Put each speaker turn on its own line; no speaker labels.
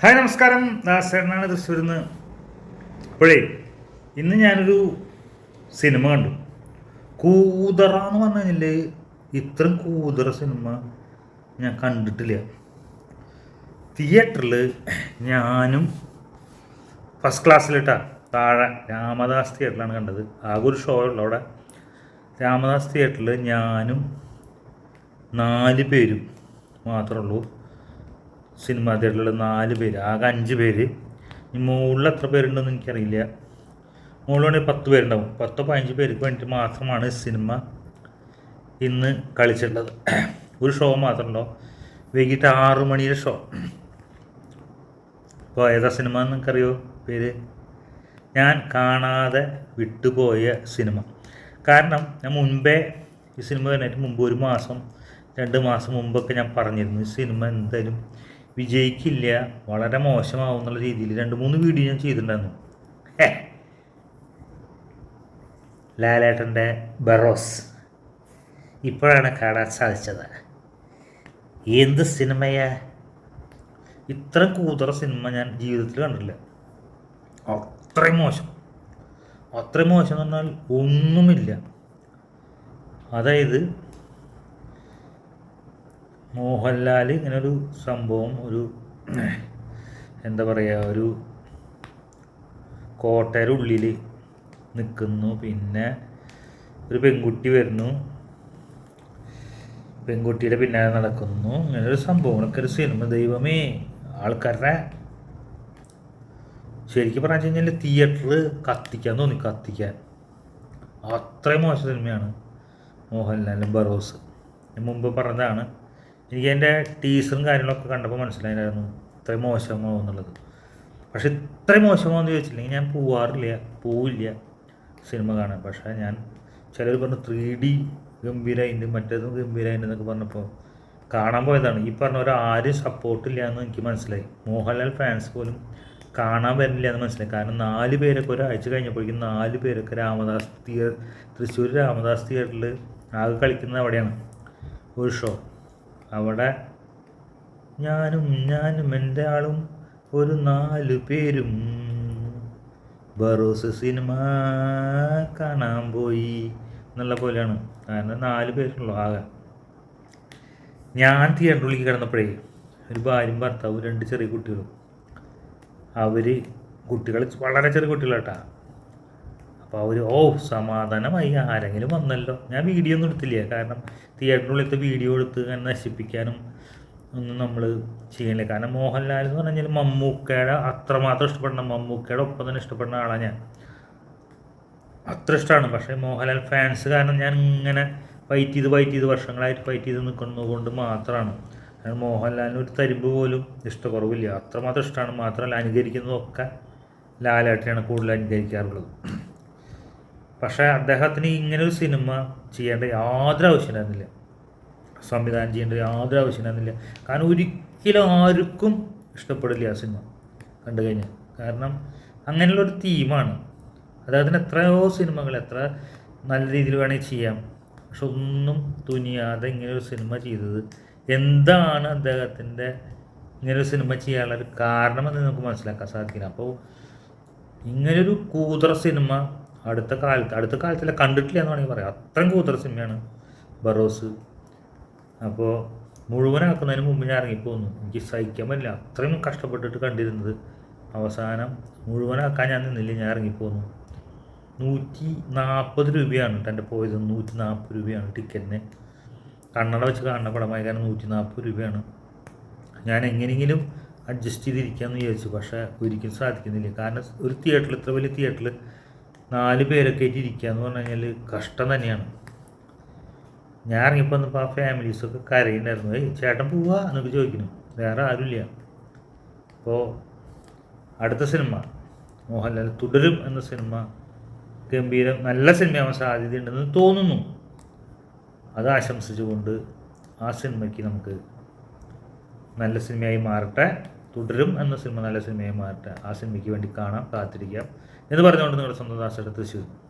Hi നമസ്കാരം. ദാസേട്ടനാണ് തൃശ്ശൂരിൽ നിന്ന് അപ്പോഴേ ഇന്ന് ഞാനൊരു സിനിമ കണ്ടു. കൂതറ എന്ന് പറഞ്ഞു കഴിഞ്ഞാൽ ഇത്രയും കൂതറ സിനിമ ഞാൻ കണ്ടിട്ടില്ല. തിയേറ്ററിൽ ഞാനും ഫസ്റ്റ് ക്ലാസ്സിലിട്ടാണ് താഴെ രാമദാസ് തിയേറ്ററിലാണ് കണ്ടത്. ആകെ ഒരു ഷോ ഉള്ളു അവിടെ. രാമദാസ് തിയേറ്ററിൽ ഞാനും നാല് പേരും മാത്രമേ ഉള്ളൂ. സിനിമാ തിയേറ്ററിൽ നാല് പേര് ആകെ അഞ്ച് പേര്. ഈ മുകളിൽ എത്ര പേരുണ്ടെന്ന് എനിക്കറിയില്ല. മുകളിലാണെങ്കിൽ പത്ത് പേരുണ്ടാവും. പത്തോ പതിനഞ്ച് പേർക്ക് വേണ്ടിയിട്ട് മാത്രമാണ് സിനിമ ഇന്ന് കളിച്ചിട്ടുള്ളത്. ഒരു ഷോ മാത്രമുണ്ടോ വൈകിട്ട് ആറ് മണിയുടെ ഷോ. അപ്പോൾ ഏതാ സിനിമ എന്ന് പേര്? ഞാൻ കാണാതെ വിട്ടുപോയ സിനിമ. കാരണം ഞാൻ മുൻപേ ഈ സിനിമ കഴിഞ്ഞിട്ട് മുമ്പ് ഒരു മാസം രണ്ട് മാസം മുമ്പൊക്കെ ഞാൻ പറഞ്ഞിരുന്നു ഈ സിനിമ എന്തായാലും വിജയിക്കില്ല വളരെ മോശമാവും എന്നുള്ള രീതിയിൽ രണ്ട് മൂന്ന് വീഡിയോ ഞാൻ ചെയ്തിട്ടുണ്ടായിരുന്നു. ലാലേട്ടന്റെ ബറോസ്. ഇപ്പോഴാണ് കാണാൻ സാധിച്ചത്. എന്ത് സിനിമയാ? ഇത്ര കൂതറ സിനിമ ഞാൻ ജീവിതത്തിൽ കണ്ടിട്ടില്ല. അത്രയും മോശം. അത്രയും മോശം എന്ന് പറഞ്ഞാൽ ഒന്നുമില്ല. അതായത് മോഹൻലാൽ ഇങ്ങനെ ഒരു സംഭവം ഒരു എന്താ പറയുക ഒരു കോട്ടയുടെ ഉള്ളിൽ നിൽക്കുന്നു പിന്നെ ഒരു പെൺകുട്ടി വരുന്നു. പെൺകുട്ടിയുടെ പിന്നാലെ നടക്കുന്നു. ഇങ്ങനെ ഒരു സംഭവങ്ങളൊക്കെ ഒരു സിനിമ. ദൈവമേ ആൾക്കാരുടെ ശരിക്കും പറഞ്ഞു കഴിഞ്ഞാൽ തിയേറ്റർ കത്തിക്കാൻ തോന്നി കത്തിക്കാൻ. അത്രയും മോശം സിനിമയാണ് മോഹൻലാലും ബറോസ്. മുമ്പ് പറഞ്ഞതാണ് എനിക്ക് അതിന്റെ ടീസറും കാര്യങ്ങളൊക്കെ കണ്ടപ്പോൾ മനസ്സിലായിരുന്നു ഇത്രയും മോശമാവും എന്നുള്ളത്. പക്ഷെ ഇത്രയും മോശമാവെന്ന് ചോദിച്ചില്ലെങ്കിൽ ഞാൻ പോവാറില്ല. പോവില്ല സിനിമ കാണാൻ. പക്ഷേ ഞാൻ ചിലർ പറഞ്ഞു ത്രീ ഡി ഗംഭീരമായിട്ട് മറ്റേതും ഗംഭീരമായിട്ട് എന്നൊക്കെ പറഞ്ഞപ്പോൾ കാണാൻ പോയതാണ്. ഈ പറഞ്ഞ പോലെ ആരും സപ്പോർട്ടില്ല എന്ന് എനിക്ക് മനസ്സിലായി. മോഹൻലാൽ ഫാൻസ് പോലും കാണാൻ വരുന്നില്ല എന്ന് മനസ്സിലായി. കാരണം നാല് പേരൊക്കെ ഒരാഴ്ച കഴിഞ്ഞപ്പോഴേക്കും നാല് പേരൊക്കെ രാമദാസ് തിയേറ്റർ തൃശ്ശൂർ രാമദാസ് തിയേറ്ററിൽ ആകെ കളിക്കുന്നത് അവിടെയാണ്. ഒരു ഷോ അവിടെ. ഞാനും ഞാനും എന്റെ ആളും ഒരു നാല് പേരും. ബറോസ് സിനിമ കാണാൻ പോയി എന്നുള്ള പോലെയാണ്. കാരണം നാല് പേരുള്ളൂ ആകെ. ഞാൻ തിയേറ്ററിലേക്ക് കിടന്നപ്പോഴേ ഒരു ഭാര്യയും ഭർത്താവും രണ്ട് ചെറിയ കുട്ടികളും. അവർ കുട്ടികൾ വളരെ ചെറിയ കുട്ടികളാട്ടാ. അപ്പോൾ അവർ ഓ സമാധാനമായി ആരെങ്കിലും വന്നല്ലോ. ഞാൻ വീഡിയോ ഒന്നും എടുത്തില്ല? കാരണം തിയേറ്ററിനുള്ളിലത്തെ വീഡിയോ എടുത്ത് അങ്ങനെ നശിപ്പിക്കാനും ഒന്നും നമ്മൾ ചെയ്യണില്ല. കാരണം മോഹൻലാൽ എന്ന് പറഞ്ഞാൽ മമ്മൂക്കയുടെ അത്രമാത്രം ഇഷ്ടപ്പെടുന്ന മമ്മൂക്കയുടെ ഒപ്പം തന്നെ ഇഷ്ടപ്പെടുന്ന ആളാണ് ഞാൻ. അത്ര ഇഷ്ടമാണ് പക്ഷേ മോഹൻലാൽ ഫാൻസ് കാരണം ഞാൻ ഇങ്ങനെ ഫൈറ്റ് ചെയ്ത് ഫൈറ്റ് ചെയ്ത് വർഷങ്ങളായിട്ട് ഫൈറ്റ് ചെയ്ത് നിൽക്കുന്നതുകൊണ്ട് മാത്രമാണ് കാരണം മോഹൻലാലിന് ഒരു തരിമ്പ് പോലും ഇഷ്ടക്കുറവില്ല. അത്രമാത്രം ഇഷ്ടമാണ് മാത്രമല്ല അനുകരിക്കുന്നതൊക്കെ ലാലേട്ടനെയാണ് കൂടുതൽ അനുകരിക്കാറുള്ളത്. പക്ഷേ അദ്ദേഹത്തിന് ഇങ്ങനൊരു സിനിമ ചെയ്യേണ്ട യാതൊരു ആവശ്യമുണ്ടായിരുന്നില്ല സംവിധാനം ചെയ്യേണ്ട യാതൊരു ആവശ്യമുണ്ടായിരുന്നില്ല കാരണം ഒരിക്കലും ആർക്കും ഇഷ്ടപ്പെടില്ല ആ സിനിമ കണ്ടു കഴിഞ്ഞാൽ. കാരണം അങ്ങനെയുള്ളൊരു തീമാണ് അദ്ദേഹത്തിന് എത്രയോ സിനിമകൾ എത്ര നല്ല രീതിയിൽ വേണമെങ്കിൽ ചെയ്യാം. പക്ഷെ ഒന്നും തുനിയാതെ ഇങ്ങനൊരു സിനിമ ചെയ്തത് എന്താണ് അദ്ദേഹത്തിന്റെ ഇങ്ങനൊരു സിനിമ ചെയ്യാനുള്ള ഒരു കാരണമെന്ന് നമുക്ക് മനസ്സിലാക്കാൻ സാധിക്കില്ല. അപ്പോൾ ഇങ്ങനൊരു കൂതറ സിനിമ അടുത്ത കാലത്ത് അടുത്ത കാലത്തില്ല കണ്ടിട്ടില്ല എന്ന് വേണമെങ്കിൽ പറയാം. അത്രയും കൂതറ സിനിമയാണ് ബറോസ്. അപ്പോൾ മുഴുവനാക്കുന്നതിന് മുമ്പ് ഞാൻ ഇറങ്ങിപ്പോന്നു എനിക്ക് സഹിക്കാൻ പറ്റില്ല. അത്രയും കഷ്ടപ്പെട്ടിട്ട് കണ്ടിരുന്നത്. അവസാനം മുഴുവനാക്കാൻ ഞാൻ നിന്നില്ല ഞാൻ ഇറങ്ങിപ്പോന്നു നൂറ്റി നാൽപ്പത് രൂപയാണ് എന്റെ പോയത്. നൂറ്റി നാൽപ്പത് രൂപയാണ് ടിക്കറ്റിന്. കണ്ണട വെച്ച് കാണുന്ന പടമായി കാരണം നൂറ്റി നാൽപ്പത് രൂപയാണ്. ഞാൻ എങ്ങനെയെങ്കിലും അഡ്ജസ്റ്റ് ചെയ്തിരിക്കാമെന്ന് വിചാരിച്ചു. പക്ഷേ ഒരിക്കലും സാധിക്കുന്നില്ല. കാരണം ഒരു തിയേറ്ററിൽ ഇത്ര വലിയ തിയേറ്ററിൽ നാല് പേരൊക്കെ ആയിട്ട് ഇരിക്കുക എന്ന് പറഞ്ഞു കഴിഞ്ഞാൽ കഷ്ടം തന്നെയാണ്. ഞാൻ ഇറങ്ങിപ്പോൾ വന്നപ്പോൾ ആ ഫാമിലീസൊക്കെ കരയുണ്ടായിരുന്നു ചേട്ടൻ പോവാ എന്നൊക്കെ ചോദിക്കുന്നു. വേറെ ആരുമില്ല. അപ്പോൾ അടുത്ത സിനിമ മോഹൻലാൽ തുടരും എന്ന സിനിമ ഗംഭീരം നല്ല സിനിമയാവാൻ സാധ്യതയുണ്ടെന്ന് തോന്നുന്നു. അത് ആശംസിച്ചുകൊണ്ട് ആ സിനിമയ്ക്ക് നമുക്ക് നല്ല സിനിമയായി മാറട്ടെ തുടരും എന്ന സിനിമ നല്ല സിനിമയായി മാറട്ടെ. ആ സിനിമയ്ക്ക് വേണ്ടി കാണാം കാത്തിരിക്കാം. എന്ന് പറഞ്ഞുകൊണ്ട് നിങ്ങളുടെ സ്വന്തം ദാസയുടെ തൃശ്ശൂർ.